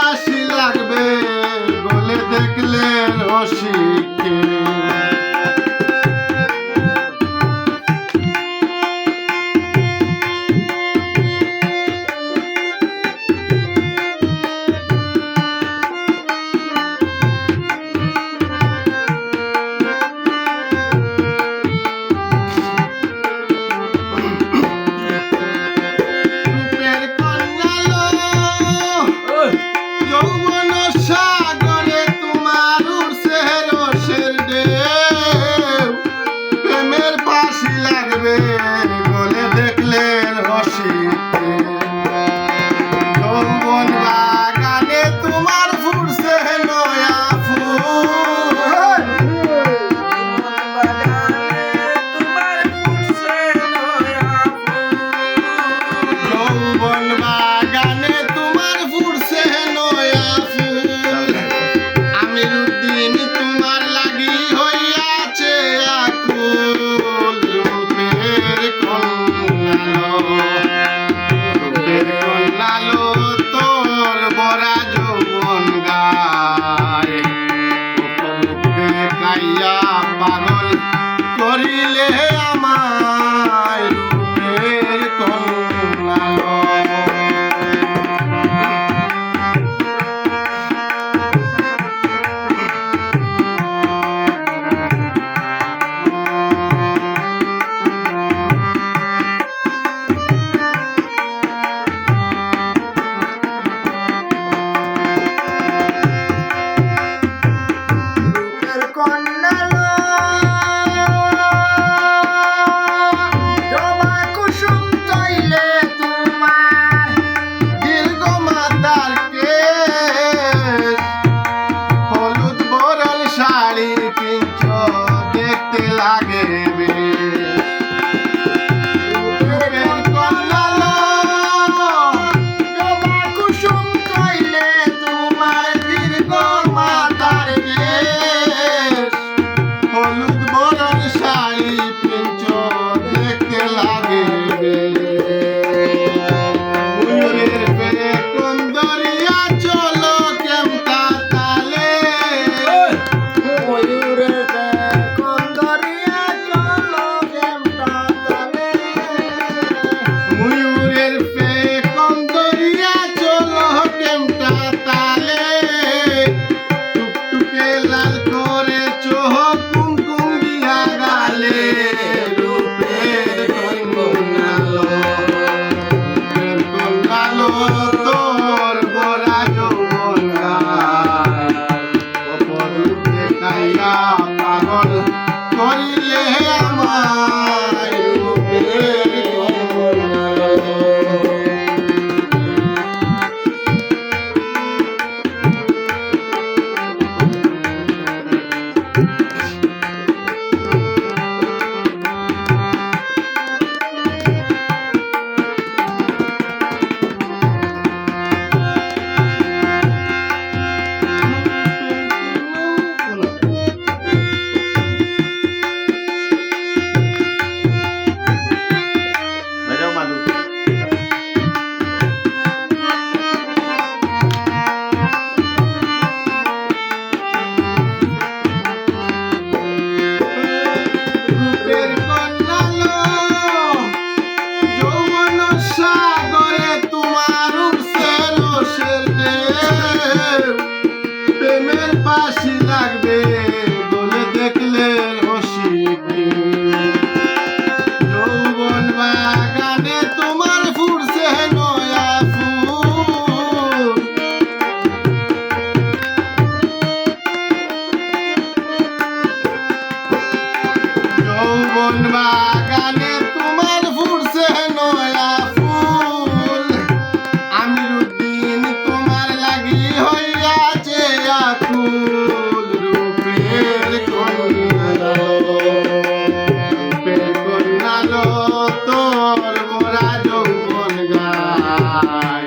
বাসি লাগবে বলে দেখলে রসিকে Thank mm -hmm. you. কোন বাগানে তোমার ফুটছে নয়া ফুল। আমির তোমার লাগি হইয়াছে আকুল। রূপের কন্যাল কন্যাল, তোর মোরা যৌবন গায়